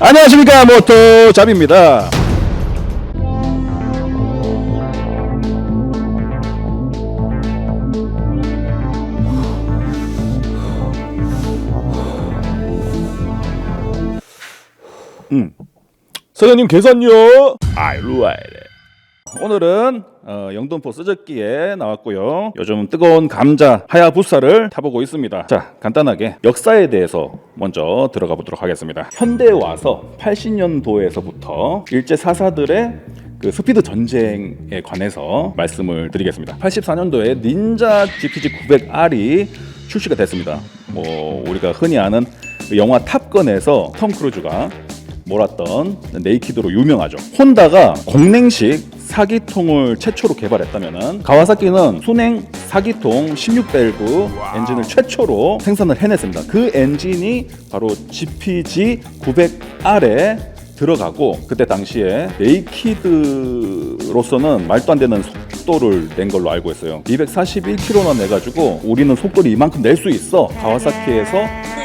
안녕하십니까 모토 잡입니다. 음. 사장님 계산요. 아 와야 돼. 오늘은 어, 영등포 쓰적기에 나왔고요. 요즘 뜨거운 감자 하야부사를 타보고 있습니다. 자, 간단하게 역사에 대해서 먼저 들어가 보도록 하겠습니다. 현대에 와서 80년도에서부터 일제 사사들의 그 스피드 전쟁에 관해서 말씀을 드리겠습니다. 84년도에 닌자 GPG 900R이 출시가 됐습니다. 뭐 우리가 흔히 아는 그 영화 탑건에서 톰 크루즈가 몰았던 네이키드로 유명하죠. 혼다가 공냉식 사기통을 최초로 개발했다면은 가와사키는 순행 사기통 16밸브 엔진을 최초로 생산을 해냈습니다. 그 엔진이 바로 GPG 900R에 들어가고 그때 당시에 네이키드로서는 말도 안 되는 속도를 낸 걸로 알고 있어요. 241km나 내가지고 우리는 속도를 이만큼 낼 수 있어. 가와사키에서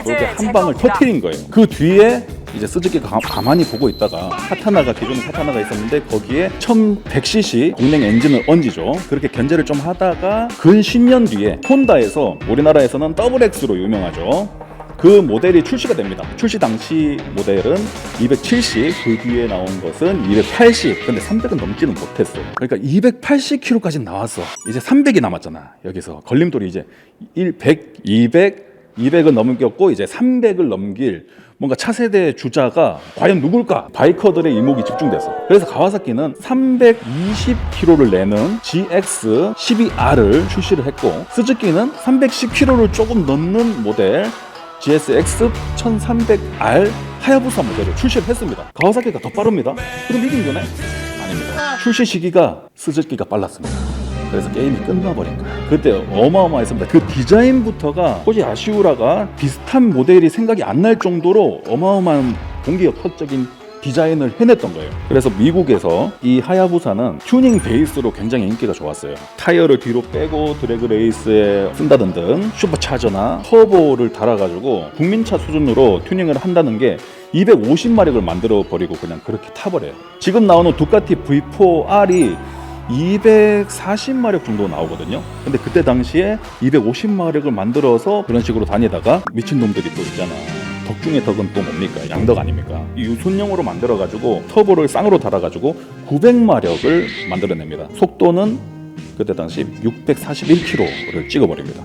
그렇게 한 방을 터트린 거예요. 그 뒤에 이제 스즈키가 가, 가만히 보고 있다가 카타나가 기존에 카타나가 있었는데 거기에 1100cc 공냉 엔진을 얹이죠. 그렇게 견제를 좀 하다가 근 10년 뒤에 혼다에서 우리나라에서는 더블 X로 유명하죠. 그 모델이 출시가 됩니다. 출시 당시 모델은 270, 그 뒤에 나온 것은 280. 근데 300은 넘지는 못했어. 그러니까 280km까지 나왔어. 이제 300이 남았잖아. 여기서 걸림돌이 이제 1, 100, 200, 200은 넘겼고 이제 300을 넘길 뭔가 차세대 주자가 과연 누굴까? 바이커들의 이목이 집중됐어. 그래서 가와사키는 320km를 내는 GX 12R을 출시를 했고 스즈키는 310km를 조금 넘는 모델 GSX 1300R 하야부사 모델을 출시를 했습니다. 가와사키가 더 빠릅니다. 그럼 이긴 거네? 아닙니다. 출시 시기가 스즈키가 빨랐습니다. 그래서 게임이 끝나버린 거야. 그때 어마어마했습니다. 그 디자인부터가 호지 아시우라가 비슷한 모델이 생각이 안 날 정도로 어마어마한 공기역학적인 디자인을 해냈던 거예요. 그래서 미국에서 이 하야부사는 튜닝 베이스로 굉장히 인기가 좋았어요. 타이어를 뒤로 빼고 드래그 레이스에 쓴다든 등 슈퍼차저나 터보를 달아가지고 국민차 수준으로 튜닝을 한다는 게 250마력을 만들어 버리고 그냥 그렇게 타버려요. 지금 나오는 두카티 V4R이 240마력 정도 나오거든요. 근데 그때 당시에 250마력을 만들어서 그런 식으로 다니다가 미친놈들이 또 있잖아. 덕 중에 덕은 또 뭡니까? 양덕 아닙니까? 이 유손용으로 만들어가지고 터보를 쌍으로 달아가지고 900마력을 만들어냅니다. 속도는 그때 당시 641km를 찍어버립니다.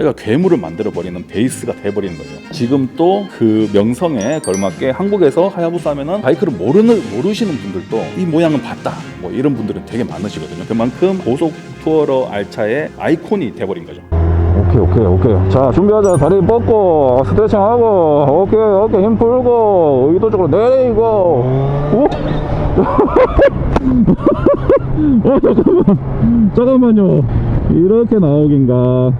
그러니까 괴물을 만들어버리는 베이스가 돼버리는 거죠. 지금 또 그 명성에 걸맞게 한국에서 하야부사 하면은 바이크를 모르는, 모르시는 분들도 이 모양은 봤다. 뭐 이런 분들은 되게 많으시거든요. 그만큼 고속 투어러 알차의 아이콘이 돼버린 거죠. 오케이 오케이 오케이 자 준비하자 다리 뻗고 스트레칭하고 오케이 오케이 힘 풀고 의도적으로 내리고 오? 어 잠깐만 잠깐만요 이렇게 나오긴가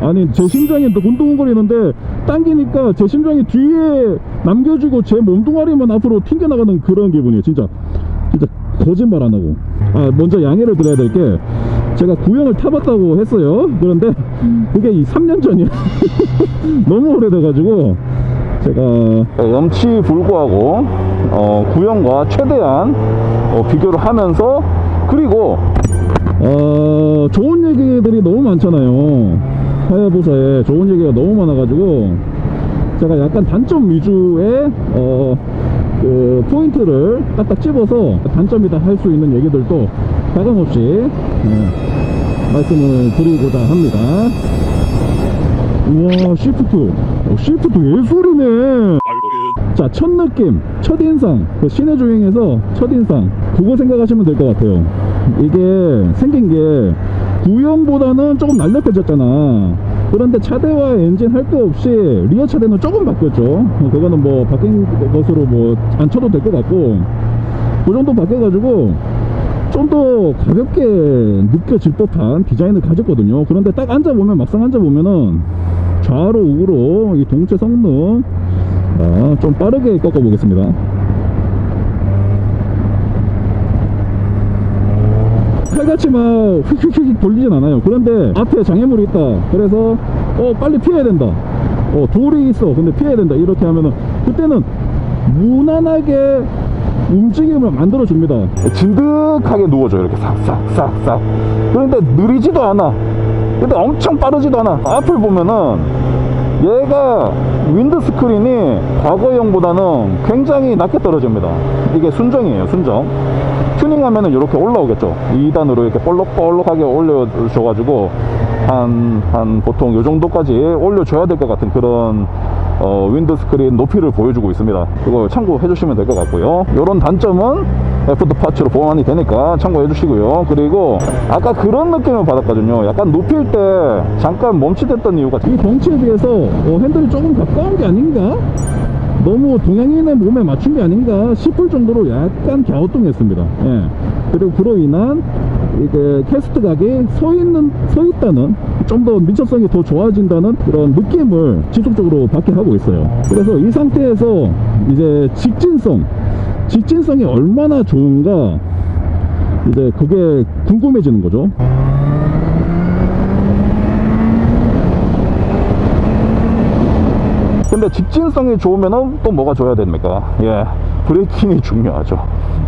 아니 제 심장이 또 곤두근거리는데 당기니까 제 심장이 뒤에 남겨주고 제 몸뚱아리만 앞으로 튕겨나가는 그런 기분이에요 진짜. 진짜 거짓말 안 하고. 아 먼저 양해를 드려야 될 게 제가 구형을 타봤다고 했어요. 그런데 그게 이 3년 전이야 너무 오래돼가지고 제가 염치 불구하고 어, 구형과 최대한 어, 비교를 하면서 그리고 어, 좋은 얘기들이 너무 많잖아요 하야부사에 좋은 얘기가 너무 많아가지고 제가 약간 단점 위주의 어, 그 포인트를 딱딱 집어서 단점이다 할 수 있는 얘기들도 가감없이 예, 말씀을 드리고자 합니다. 우와 시프트. 어, 시프트 예술이네. 자 첫 느낌 첫 인상. 그 시내 주행에서 첫 인상. 그거 생각하시면 될 것 같아요. 이게 생긴 게 구형보다는 조금 날렵해졌잖아. 그런데 차대와 엔진 할 거 없이 리어 차대는 조금 바뀌었죠. 그거는 뭐 바뀐 것으로 뭐 안 쳐도 될 것 같고 그 정도 바뀌어가지고 좀 더 가볍게 느껴질 법한 디자인을 가졌거든요. 그런데 딱 앉아보면 막상 앉아보면은 좌로 우로 이 동체 성능 아, 좀 빠르게 꺾어 보겠습니다 칼같이 막 휙휙휙 돌리진 않아요 그런데 앞에 장애물이 있다 그래서 어 빨리 피해야 된다 어 돌이 있어 근데 피해야 된다 이렇게 하면은 그때는 무난하게 움직임을 만들어 줍니다. 진득하게 누워줘요. 이렇게 싹싹싹싹. 그런데 느리지도 않아. 근데 엄청 빠르지도 않아. 앞을 보면은 얘가 윈드 스크린이 과거형보다는 굉장히 낮게 떨어집니다. 이게 순정이에요, 순정. 튜닝하면은 이렇게 올라오겠죠. 2단으로 이렇게 볼록볼록하게 올려줘가지고 한, 한 보통 요 정도까지 올려줘야 될 것 같은 그런 어, 윈드 스크린 높이를 보여주고 있습니다. 그걸 참고해 주시면 될 것 같고요. 이런 단점은 애프터 파츠로 보완이 되니까 참고해 주시고요. 그리고 아까 그런 느낌을 받았거든요. 약간 눕힐 때 잠깐 멈칫했던 이유가 이 덩치에 비해서 어, 핸들이 조금 가까운 게 아닌가? 너무 동양인의 몸에 맞춘 게 아닌가 싶을 정도로 약간 갸우뚱했습니다. 예. 그리고 그로 인한 이게 캐스트 각이 서 있는 서 있다는 좀 더 민첩성이 더 좋아진다는 그런 느낌을 지속적으로 받게 하고 있어요. 그래서 이 상태에서 이제 직진성, 직진성이 얼마나 좋은가 이제 그게 궁금해지는 거죠. 근데 직진성이 좋으면은 또 뭐가 줘야 됩니까? 예, 브레이킹이 중요하죠.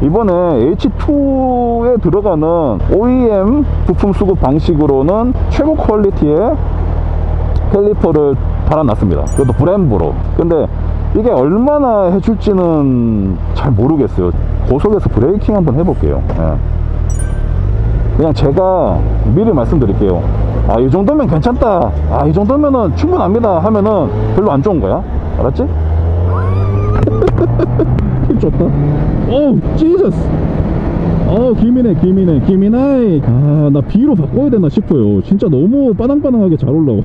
이번에 H2에 들어가는 OEM 부품 수급 방식으로는 최고 퀄리티의 캘리퍼를 달아놨습니다. 그것도 브렘브로. 근데 이게 얼마나 해줄지는 잘 모르겠어요. 고속에서 브레이킹 한번 해볼게요. 예. 그냥 제가 미리 말씀드릴게요. 아, 이 정도면 괜찮다. 아, 이 정도면은 충분합니다. 하면은 별로 안 좋은 거야. 알았지? 힘 좋다. 어우, 지저스. 어우, 기민해, 기민해, 기민해. 아, 나 B로 바꿔야 되나 싶어요. 진짜 너무 빠당빠당하게 잘 올라와.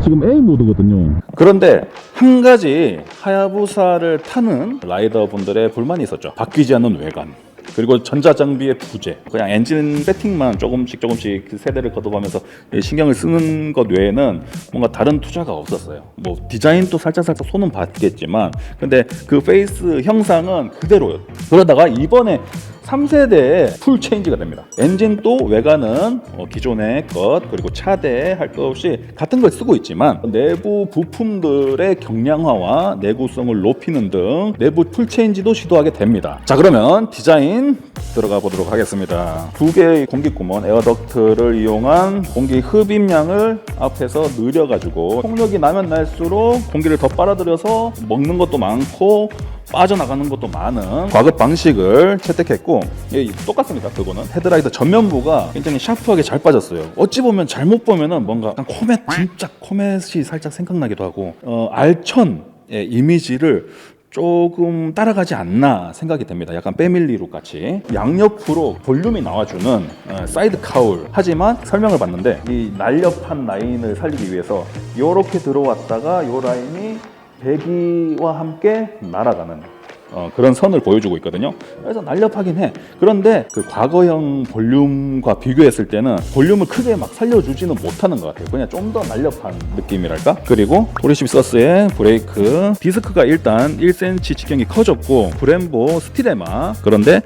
지금 A 모드거든요. 그런데 한 가지 하야부사를 타는 라이더 분들의 불만이 있었죠. 바뀌지 않는 외관. 그리고 전자장비의 부재. 그냥 엔진 세팅만 조금씩 조금씩 그 세대를 거듭하면서 신경을 쓰는 것 외에는 뭔가 다른 투자가 없었어요. 뭐 디자인도 살짝살짝 손은 봤겠지만 근데 그 페이스 형상은 그대로요. 그러다가 이번에 3세대에 풀 체인지가 됩니다. 엔진도 외관은 어, 기존의 것 그리고 차대 할 것 없이 같은 걸 쓰고 있지만 내부 부품들의 경량화와 내구성을 높이는 등 내부 풀 체인지도 시도하게 됩니다. 자 그러면 디자인 들어가 보도록 하겠습니다. 두 개의 공기구멍 에어덕트를 이용한 공기 흡입량을 앞에서 늘려가지고 속력이 나면 날수록 공기를 더 빨아들여서 먹는 것도 많고 빠져나가는 것도 많은 과급 방식을 채택했고 예, 똑같습니다 그거는 헤드라이트 전면부가 굉장히 샤프하게 잘 빠졌어요 어찌 보면 잘못 보면은 뭔가 코멧 진짜 코멧이 살짝 생각나기도 하고 어, 알천의 이미지를 조금 따라가지 않나 생각이 됩니다. 약간 패밀리룩 같이 양옆으로 볼륨이 나와주는 어, 사이드 카울. 하지만 설명을 봤는데 이 날렵한 라인을 살리기 위해서 이렇게 들어왔다가 이 라인이 배기와 함께 날아가는 어, 그런 선을 보여주고 있거든요. 그래서 날렵하긴 해. 그런데 그 과거형 볼륨과 비교했을 때는 볼륨을 크게 막 살려주지는 못하는 것 같아요. 그냥 좀 더 날렵한 느낌이랄까? 그리고 포리시비서스의 브레이크 디스크가 일단 1cm 직경이 커졌고 브렘보 스티레마 그런데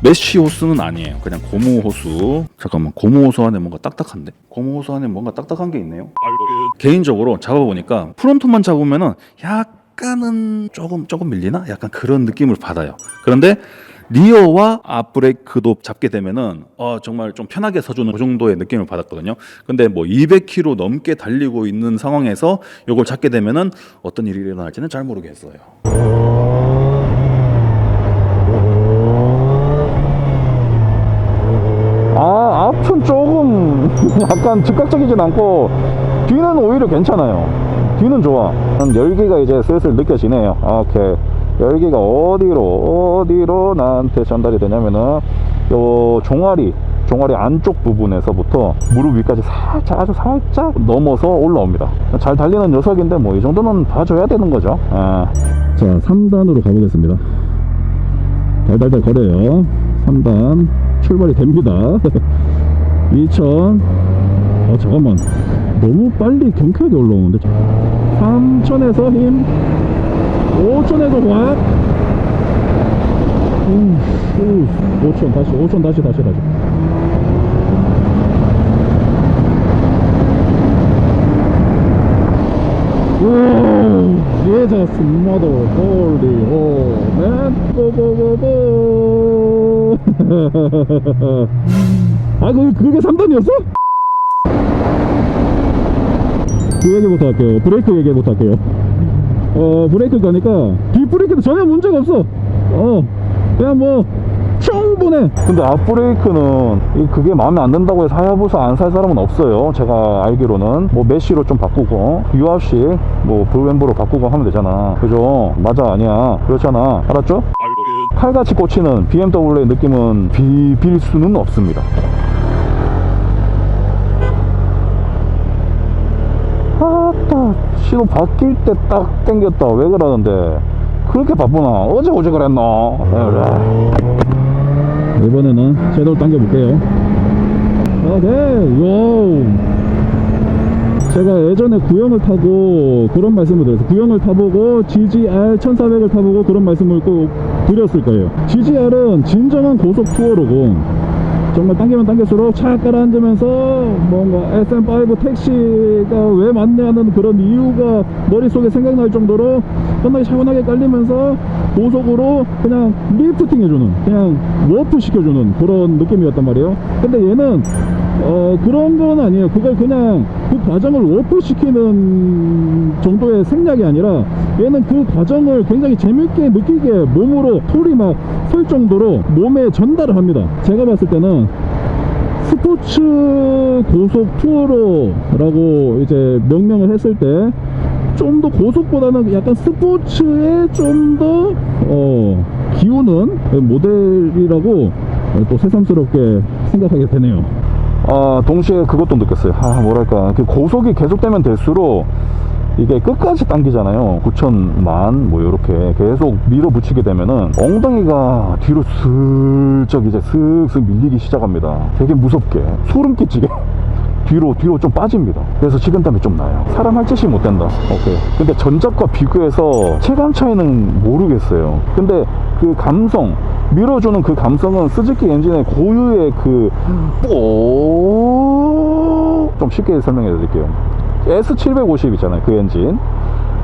메쉬 호스는 아니에요. 그냥 고무 호수. 잠깐만 고무 호수 안에 뭔가 딱딱한데? 고무 호수 안에 뭔가 딱딱한 게 있네요. 개인적으로 잡아보니까 프론트만 잡으면은 약 간은 조금 조금 밀리나? 약간 그런 느낌을 받아요. 그런데 리어와 앞브레이크도 잡게 되면은 어 정말 좀 편하게 서주는 그 정도의 느낌을 받았거든요. 근데 뭐 200km 넘게 달리고 있는 상황에서 이걸 잡게 되면은 어떤 일이 일어날지는 잘 모르겠어요. 아, 앞은 조금 약간 즉각적이진 않고 뒤는 오히려 괜찮아요. 뒤는 좋아. 한 열기가 이제 슬슬 느껴지네요. 아, 오케이. 열기가 어디로 어디로 나한테 전달이 되냐면은 요 종아리 종아리 안쪽 부분에서부터 무릎 위까지 살짝 아주 살짝 넘어서 올라옵니다. 잘 달리는 녀석인데 뭐 이 정도는 봐줘야 되는 거죠. 아. 자, 3단으로 가보겠습니다. 달달달 거려요. 3단 출발이 됩니다. 2000. 어, 잠깐만. 너무 빨리 경쾌하게 올라오는데. 3000에서 힘. 5000에서 확. 음, 5000 다시, 5000 다시, 다시, 다시. 오, Jesus mother holy 아 그, 그게 3단이었어? 그 얘기 부터 할게요. 브레이크 얘기부터 할게요. 어 브레이크 가니까 뒷브레이크도 전혀 문제가 없어. 어 그냥 뭐 충분해. 근데 앞브레이크는 이- 그게 마음에 안 든다고 해서 하야부사 안 살 사람은 없어요. 제가 알기로는. 뭐 메쉬로 좀 바꾸고 유압식 뭐 불웬브로 바꾸고 하면 되잖아. 그죠? 맞아 아니야. 그렇잖아. 알았죠? 칼같이 꽂히는 BMW의 느낌은 비빌 수는 없습니다 시도 바뀔 때 딱 땡겼다. 왜 그러는데? 그렇게 바쁘나? 어제 어제 그랬나? 에이. 이번에는 섀도우 당겨볼게요. 오케이 요 제가 예전에 구형을 타고 그런 말씀을 드렸어요. 구형을 타보고 GGR 1400을 타보고 그런 말씀을 꼭 드렸을 거예요. GGR은 진정한 고속 투어로고 정말 당기면 당길수록 차 깔아앉으면서 뭔가 SM5 택시가 왜 맞냐는 그런 이유가 머릿속에 생각날 정도로 편하게 차분하게 깔리면서 고속으로 그냥 리프팅 해주는 그냥 워프 시켜주는 그런 느낌이었단 말이에요. 근데 얘는 어 그런 건 아니에요 그걸 그냥 그 과정을 워프 시키는 정도의 생략이 아니라 얘는 그 과정을 굉장히 재밌게 느끼게 몸으로 소리 막 설 정도로 몸에 전달을 합니다 제가 봤을 때는 스포츠 고속 투어로라고 이제 명명을 했을 때 좀 더 고속보다는 약간 스포츠에 좀더 어, 기우는 모델이라고 또 새삼스럽게 생각하게 되네요. 아 동시에 그것도 느꼈어요. 아 뭐랄까. 그 고속이 계속되면 될수록 이게 끝까지 당기잖아요. 9천만 뭐 이렇게 계속 밀어붙이게 되면은 엉덩이가 뒤로 슬쩍 이제 슥슥 밀리기 시작합니다. 되게 무섭게. 소름 끼치게 뒤로 뒤로 좀 빠집니다. 그래서 식은땀이 좀 나요. 사람 할 짓이 못 된다. 오케이. 근데 전작과 비교해서 체감 차이는 모르겠어요. 근데 그 감성 밀어주는 그 감성은 스즈키 엔진의 고유의 그 그좀 쉽게 설명해 드릴게요. S750 있잖아요 그 엔진.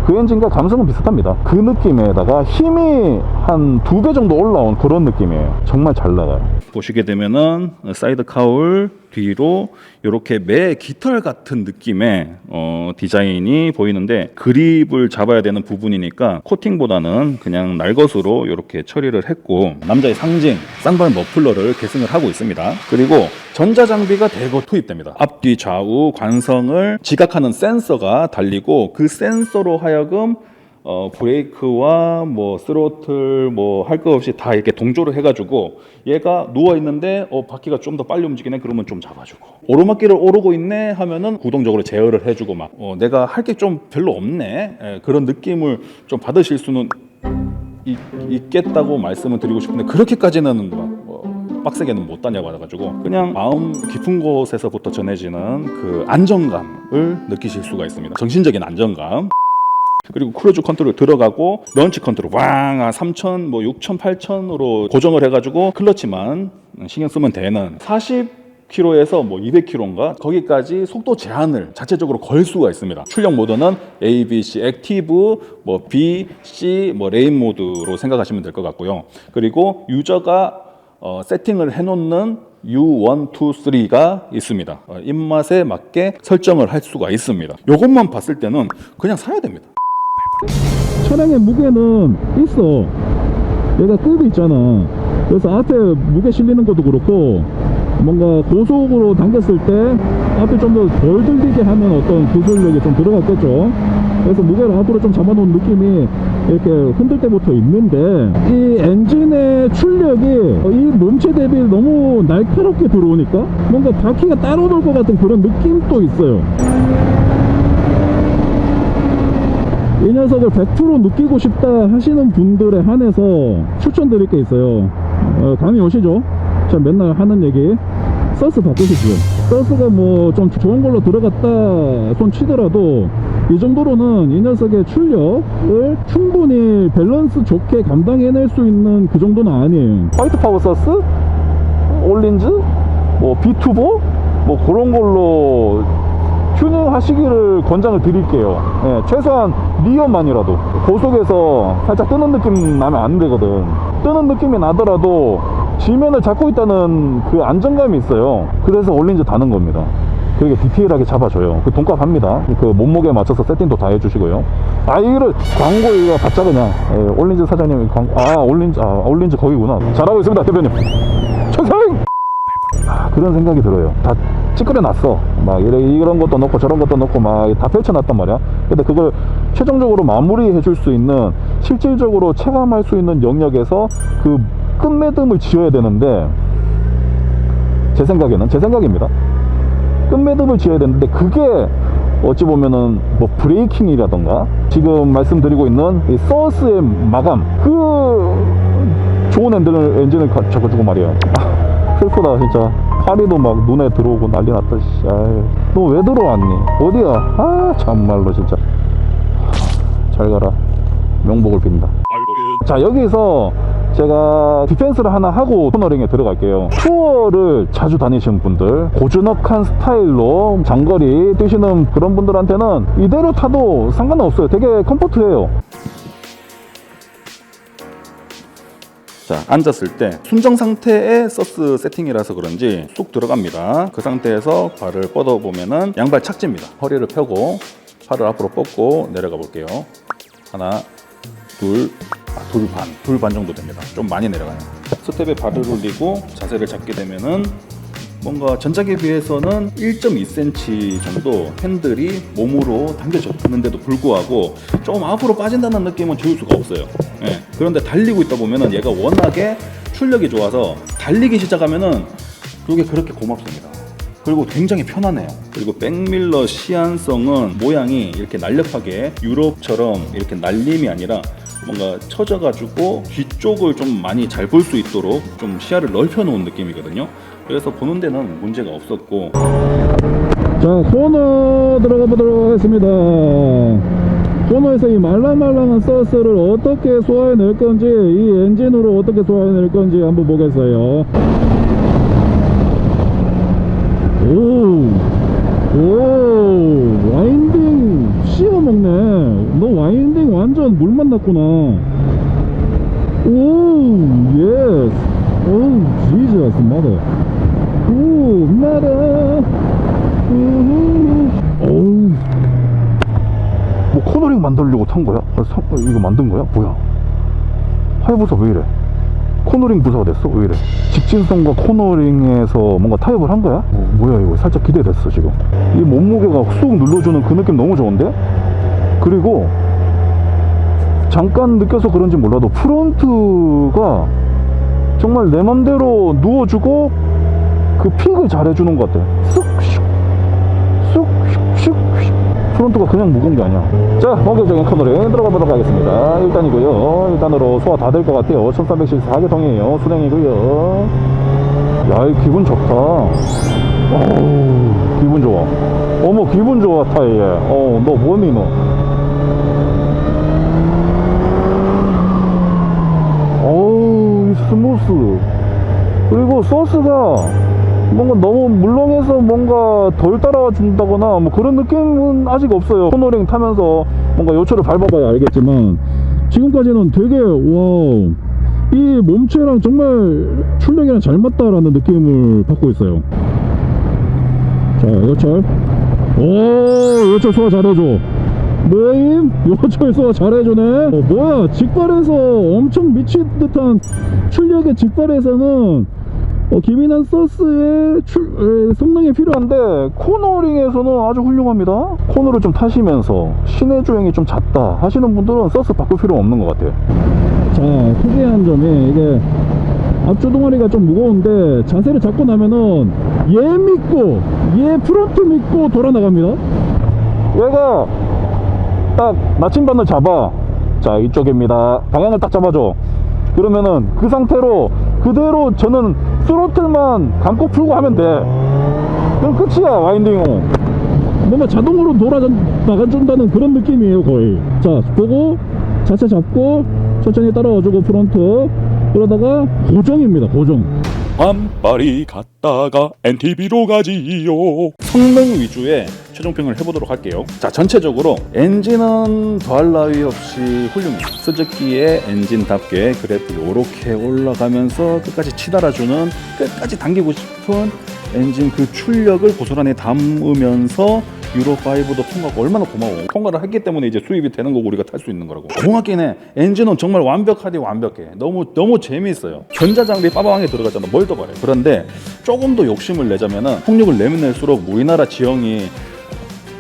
그 엔진과 감성은 비슷합니다. 그 느낌에다가 힘이 한 두 배 정도 올라온 그런 느낌이에요. 정말 잘 나가요. 보시게 되면은 사이드 카울 뒤로 이렇게 매 깃털 같은 느낌의 어, 디자인이 보이는데 그립을 잡아야 되는 부분이니까 코팅보다는 그냥 날것으로 이렇게 처리를 했고 남자의 상징 쌍발 머플러를 계승을 하고 있습니다. 그리고 전자 장비가 대거 투입됩니다. 앞뒤 좌우 관성을 지각하는 센서가 달리고 그 센서로 하여금 어, 브레이크와 뭐 스로틀 뭐 할 거 없이 다 이렇게 동조를 해가지고 얘가 누워 있는데 어 바퀴가 좀 더 빨리 움직이네 그러면 좀 잡아주고. 오르막길을 오르고 있네 하면은 구동적으로 제어를 해주고 막 어, 내가 할 게 좀 별로 없네. 예, 그런 느낌을 좀 받으실 수는 있, 있겠다고 말씀을 드리고 싶은데 그렇게까지는 막 어, 빡세게는 못 다녀봐가지고 그냥 마음 깊은 곳에서부터 전해지는 그 안정감을 느끼실 수가 있습니다. 정신적인 안정감 그리고 크루즈 컨트롤 들어가고 런치 컨트롤 왕 3천 뭐 6천 8천으로 고정을 해가지고 클러치만 신경 쓰면 되는 40km에서 뭐 200km인가 거기까지 속도 제한을 자체적으로 걸 수가 있습니다. 출력 모드는 A, B, C 액티브 뭐 B, C 뭐 레인 모드로 생각하시면 될 것 같고요. 그리고 유저가 어, 세팅을 해놓는 U1, 2, 3가 있습니다. 어, 입맛에 맞게 설정을 할 수가 있습니다. 이것만 봤을 때는 그냥 사야 됩니다. 차량의 무게는 있어. 얘가 급이 있잖아. 그래서 앞에 무게 실리는 것도 그렇고 뭔가 고속으로 당겼을 때 앞에 좀 더 덜 들리게 하는 어떤 구조력이 좀 들어갔겠죠. 그래서 무게를 앞으로 좀 잡아놓은 느낌이 이렇게 흔들 때부터 있는데 이 엔진의 출력이 이 몸체 대비 너무 날카롭게 들어오니까 뭔가 바퀴가 따로 돌 것 같은 그런 느낌도 있어요 이 녀석을 100% 느끼고 싶다 하시는 분들에 한해서 추천드릴 게 있어요 어, 감이 오시죠? 제가 맨날 하는 얘기 서스 바꾸십시오 서스가 뭐 좀 좋은 걸로 들어갔다 손 치더라도 이 정도로는 이 녀석의 출력을 충분히 밸런스 좋게 감당해낼 수 있는 그 정도는 아니에요 화이트 파워 서스? 올린즈? 뭐 비투보? 뭐 그런 걸로 튜닝 하시기를 권장을 드릴게요. 예, 최소한 리어만이라도 고속에서 살짝 뜨는 느낌 나면 안 되거든. 뜨는 느낌이 나더라도 지면을 잡고 있다는 그 안정감이 있어요. 그래서 올린지 다는 겁니다. 그게 디테일하게 잡아줘요. 그 돈값 합니다. 그 몸무게에 맞춰서 세팅도 다 해주시고요. 아, 이거를 광고 이거 받자 그냥. 예, 올린지 사장님이 광고, 아, 올린지, 아, 올린지 거기구나. 잘하고 있습니다, 대표님. 천생! 아, 그런 생각이 들어요. 다 찌그려 놨어. 막 이런 것도 넣고 저런 것도 넣고 막 다 펼쳐놨단 말이야. 근데 그걸 최종적으로 마무리해 줄 수 있는 실질적으로 체감할 수 있는 영역에서 그 끝매듭을 지어야 되는데 제 생각에는 제 생각입니다. 끝매듭을 지어야 되는데 그게 어찌 보면은 뭐 브레이킹이라던가 지금 말씀드리고 있는 이 서스의 마감 그 좋은 엔진을, 엔진을 가- 잡아주고 말이야 아, 슬프다 진짜 파리도 막 눈에 들어오고 난리 났다 너왜 들어왔니? 어디야? 아 참말로 진짜. 잘 가라. 명복을 빈다. 자 여기서 제가 디펜스를 하나 하고 코너링에 들어갈게요. 투어를 자주 다니시는 분들 고즈넉한 스타일로 장거리 뛰시는 그런 분들한테는 이대로 타도 상관은 없어요. 되게 컴포트해요 자, 앉았을 때 순정 상태의 서스 세팅이라서 그런지 쑥 들어갑니다. 그 상태에서 발을 뻗어 보면은 양발 착지입니다. 허리를 펴고 팔을 앞으로 뻗고 내려가 볼게요. 하나, 둘, 아, 둘 반, 둘 반 정도 됩니다. 좀 많이 내려가요. 스텝에 발을 올리고 자세를 잡게 되면은 뭔가 전작에 비해서는 1.2cm 정도 핸들이 몸으로 당겨졌는데도 불구하고 조금 앞으로 빠진다는 느낌은 지울 수가 없어요. 예. 그런데 달리고 있다 보면은 얘가 워낙에 출력이 좋아서 달리기 시작하면은 그게 그렇게 고맙습니다. 그리고 굉장히 편하네요. 그리고 백밀러 시안성은 모양이 이렇게 날렵하게 유럽처럼 이렇게 날림이 아니라 뭔가 쳐져가지고 뒤쪽을 좀 많이 잘 볼 수 있도록 좀 시야를 넓혀 놓은 느낌이거든요. 그래서 보는 데는 문제가 없었고. 자 코너 들어가 보도록 하겠습니다. 코너에서 이 말랑말랑한 서스를 어떻게 소화해낼 건지 이 엔진으로 어떻게 소화해낼 건지 한번 보겠어요 오, 오, 와인딩 씌워먹네. 너 와인딩 완전 물 만 났구나. 오, 예스. 오, 지저스, 마더. 오, 마더. 오우. 뭐 코너링 만들려고 탄 거야? 아, 사- 어, 이거 만든 거야? 뭐야? 하이브사 왜 이래? 코너링 부사가 됐어? 왜 이래? 직진성과 코너링에서 뭔가 타협을 한 거야? 어, 뭐야 이거 살짝 기대됐어 지금 이 몸무게가 쑥 눌러주는 그 느낌 너무 좋은데? 그리고 잠깐 느껴서 그런지 몰라도 프론트가 정말 내 맘대로 누워주고 그 픽을 잘해주는 것 같아 쑥 슉, 쑥 슉, 슉, 슉. 프론트가 그냥 무거운 게 아니야. 자 본격적인 코너링 들어가 보도록 하겠습니다. 1단이고요. 1단으로 소화 다 될 것 같아요. 1314개 통이에요. 수냉이고요. 야이 기분 좋다. 어우 기분 좋아. 어머 기분 좋아 타이에. 어너 뭐니 너 스무스. 그리고 소스가 뭔가 너무 물렁해서 뭔가 덜 따라와 준다거나 뭐 그런 느낌은 아직 없어요. 코너링 타면서 뭔가 요철을 밟아봐야 알겠지만 지금까지는 되게 와우. 이 몸체랑 정말 출력이랑 잘 맞다라는 느낌을 받고 있어요. 자 요철. 오 요철 소화 잘해줘 뭐임? 요철 소화 잘해주네. 어, 뭐야 직발에서 엄청 미친 듯한 출력의 직발에서는 어, 기민한 소스의 출, 에, 성능이 필요한데 코너링에서는 아주 훌륭합니다. 코너를 좀 타시면서 시내 주행이 좀 잦다 하시는 분들은 소스 바꿀 필요 없는 것 같아요. 자 특이한 점이 이게 앞주 동아리가 좀 무거운데 자세를 잡고 나면은 얘 믿고 얘 프론트 믿고 돌아 나갑니다. 얘가 딱 나침반을 잡아. 자 이쪽입니다. 방향을 딱 잡아줘. 그러면은 그 상태로 그대로 저는 스로틀만 감고 풀고 하면 돼. 그럼 끝이야 와인딩은 뭔가 자동으로 돌아 나가준다는 그런 느낌이에요 거의. 자 보고 자세 잡고 천천히 따라와주고 프론트. 그러다가 고정입니다 고정 완빨이 갔다가 NTV로 가지요. 성능 위주의 최종평을 해보도록 할게요. 자, 전체적으로 엔진은 더할 나위 없이 훌륭해요. 스즈키의 엔진답게 그래픽이 이렇게 올라가면서 끝까지 치달아주는 끝까지 당기고 싶은 엔진 그 출력을 고스란히 담으면서 유로 5도 통과가 얼마나 고마워. 통과를 했기 때문에 이제 수입이 되는 거고 우리가 탈 수 있는 거라고. 해. 엔진은 정말 완벽하디 완벽해. 너무 너무 재미있어요. 전자 장비 빠방하게 들어가잖아. 뭘 더 바래. 그런데 조금 더 욕심을 내자면은 폭력을 내면 낼수록 우리나라 지형이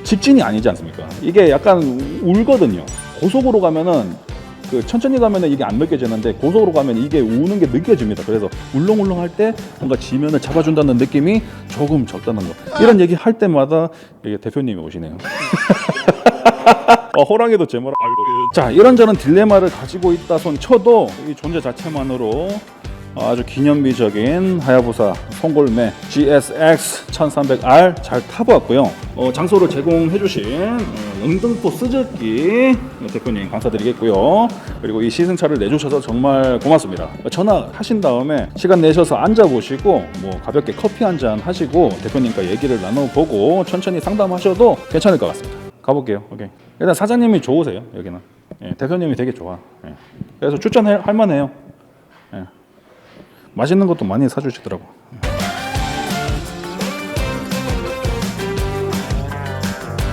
직진이 아니지 않습니까? 이게 약간 울거든요. 고속으로 가면은 그 천천히 가면은 이게 안 느껴지는데 고속으로 가면 이게 우는 게 느껴집니다. 그래서 울렁울렁 할 때 뭔가 지면을 잡아준다는 느낌이 조금 적다는 거. 이런 얘기 할 때마다 이게 대표님이 오시네요. 어, 호랑이도 제말 알고. 자, 이런저런 딜레마를 가지고 있다 손 쳐도 이 존재 자체만으로 아주 기념비적인 하야부사 송골매 GSX 1300R 잘 타보았고요. 어, 장소를 제공해주신 어, 영등포 스즈키 대표님 감사드리겠고요. 그리고 이 시승차를 내주셔서 정말 고맙습니다. 전화하신 다음에 시간 내셔서 앉아보시고 뭐 가볍게 커피 한 잔 하시고 대표님과 얘기를 나눠보고 천천히 상담하셔도 괜찮을 것 같습니다. 가볼게요. 오케이. 일단 사장님이 좋으세요. 여기는 예, 대표님이 되게 좋아. 예. 그래서 추천할 만해요. 예. 맛있는 것도 많이 사주시더라고.